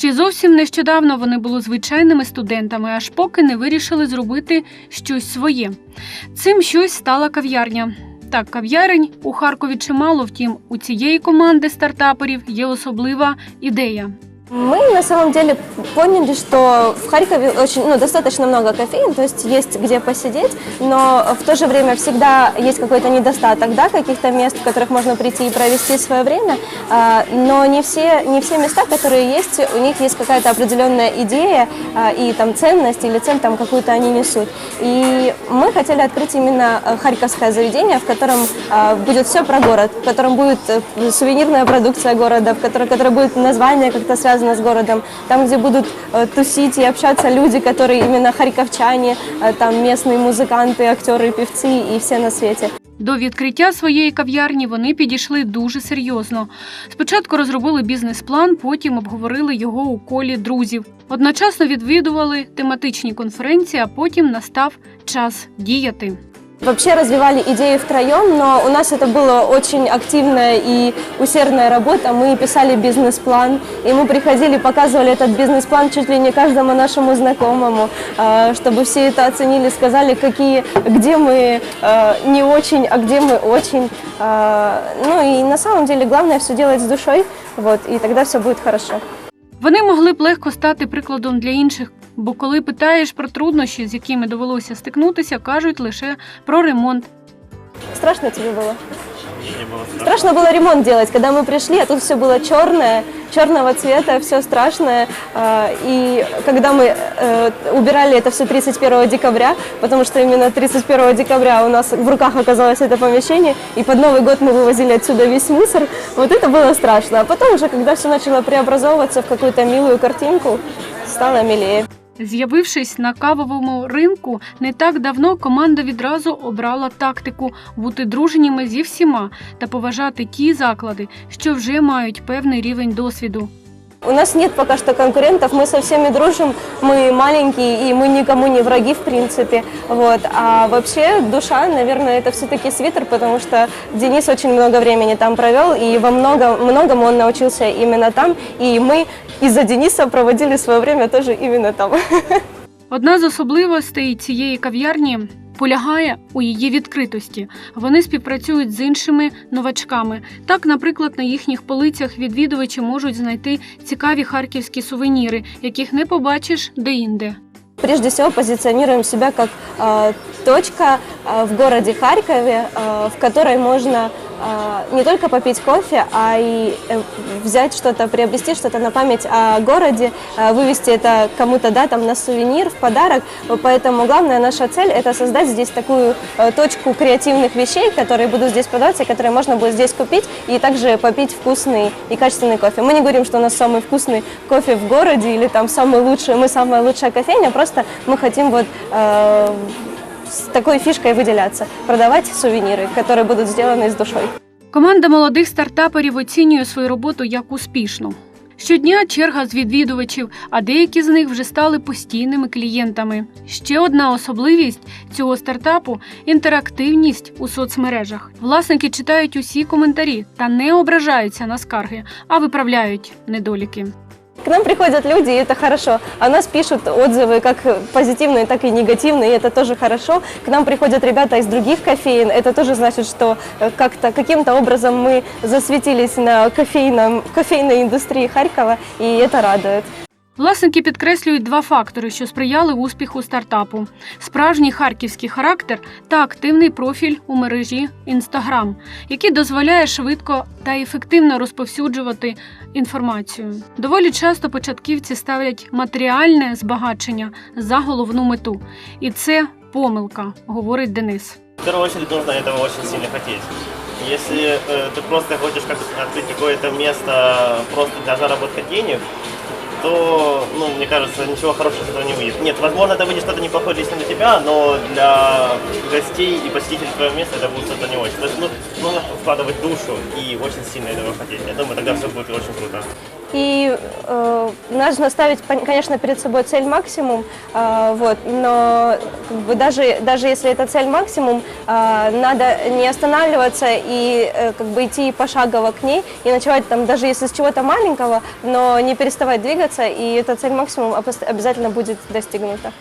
Ще зовсім нещодавно вони були звичайними студентами, аж поки не вирішили зробити щось своє. Цим щось стала кав'ярня. Так, кав'ярень у Харкові чимало, втім, у цієї команди стартаперів є особлива ідея. Мы на самом деле поняли, что в Харькове очень, ну, достаточно много кофеин, то есть есть где посидеть, но в то же время всегда есть какой-то недостаток, да, каких-то мест, в которых можно прийти и провести свое время, а, но не все, не все места, которые есть, у них есть какая-то определенная идея а, и там ценность или цель там какую-то они несут. И мы хотели открыть именно э, харьковское заведение, в котором а, будет все про город, в котором будет э, сувенирная продукция города, в которой, которой будет название как-то связано с городом, там, где будут э, тусить и общаться люди, которые именно харьковчане, э, там местные музыканты, актеры, певцы и все на свете. До відкриття своєї кав'ярні вони підійшли дуже серйозно. Спочатку розробили бізнес-план, потім обговорили його у колі друзів. Одночасно відвідували тематичні конференції, а потім настав час діяти. Вообще развивали идею втроем, но у нас это была очень активная и усердная работа. Мы писали бизнес-план, и мы приходили, показывали этот бизнес-план чуть ли не каждому нашему знакомому, э, чтобы все это оценили, сказали, какие, где мы э, не очень, а где мы очень. Э, Ну и на самом деле главное все делать с душой, вот, и тогда все будет хорошо. Вони могли б легко стати прикладом для інших, бо коли питаєш про труднощі, з якими довелося стикнутися, кажуть лише про ремонт. Страшно тебе было? Не было страшно. Страшно было ремонт делать, когда мы пришли, а тут все было черное, черного цвета, все страшное. А, И когда мы э, убирали это все 31 декабря, потому что именно 31 декабря у нас в руках оказалось это помещение, и под Новый год мы вывозили отсюда весь мусор, вот это было страшно. А потом уже, когда все начало преобразовываться в какую-то милую картинку, стало милее. З'явившись на кавовому ринку не так давно, команда відразу обрала тактику бути дружніми зі всіма та поважати ті заклади, що вже мають певний рівень досвіду. У нас нет пока что конкурентов, мы со всеми дружим, мы маленькие и мы никому не враги в принципе. Вот. А вообще душа, наверное, это все-таки свитер, потому что Денис очень много времени там провел и во много, многому он научился именно там. И мы из-за Дениса проводили свое время тоже именно там. Одна з особливостей цієї кав'ярні полягає у її відкритості. Вони співпрацюють з іншими новачками. Так, наприклад, на їхніх полицях відвідувачі можуть знайти цікаві харківські сувеніри, яких не побачиш де-інде. Прежде всего позиционируем себя как э, точка э, в городе Харькове, э, в которой можно э, не только попить кофе, а и э, взять что-то, приобрести что-то на память о городе, э, вывести это кому-то да, там, на сувенир, в подарок. Поэтому главная наша цель – это создать здесь такую э, точку креативных вещей, которые будут здесь продаваться, которые можно будет здесь купить и также попить вкусный и качественный кофе. Мы не говорим, что у нас самый вкусный кофе в городе или там самый лучший, мы самая лучшая кофейня, просто мы хотим вот э, с такой фишкой выделяться, продавать сувениры, которые будут сделаны с душой. Команда молодих стартаперів оцінює свою роботу як успішну. Щодня черга з відвідувачів, а деякі з них вже стали постійними клієнтами. Ще одна особливість цього стартапу інтерактивність у соцмережах. Власники читають усі коментарі та не ображаються на скарги, а виправляють недоліки. К нам приходят люди, и это хорошо. О нас пишут отзывы как позитивные, так и негативные, и это тоже хорошо. К нам приходят ребята из других кофеин, это тоже значит, что э, как-то каким-то образом мы засветились на кофейном, кофейной индустрии Харькова, и это радует. Власники підкреслюють два фактори, що сприяли успіху стартапу: справжній харківський характер та активний профіль у мережі Instagram, який дозволяє швидко та ефективно розповсюджувати інформацію. Доволі часто початківці ставлять матеріальне збагачення за головну мету, і це помилка, говорить Денис. В первую очередь нужно этого очень сильно хотеть. Если э, ты просто хочешь как открыть какое-то место просто для заработка денег, то, ну, мне кажется, ничего хорошего с этого не выйдет. Нет, возможно, это выйдет что-то неплохое лично для тебя, но для гостей и посетителей твоего места это будет что-то не очень. То есть, ну, нужно вкладывать душу и очень сильно этого хотеть. Я думаю, тогда все будет очень круто. И э, нужно ставить, пон- конечно, перед собой цель максимум, э, вот, но как бы, даже, даже если это цель максимум, э, надо не останавливаться и э, как бы идти пошагово к ней и начинать там, даже если с чего-то маленького, но не переставать двигаться, и эта цель максимум обос- обязательно будет достигнута.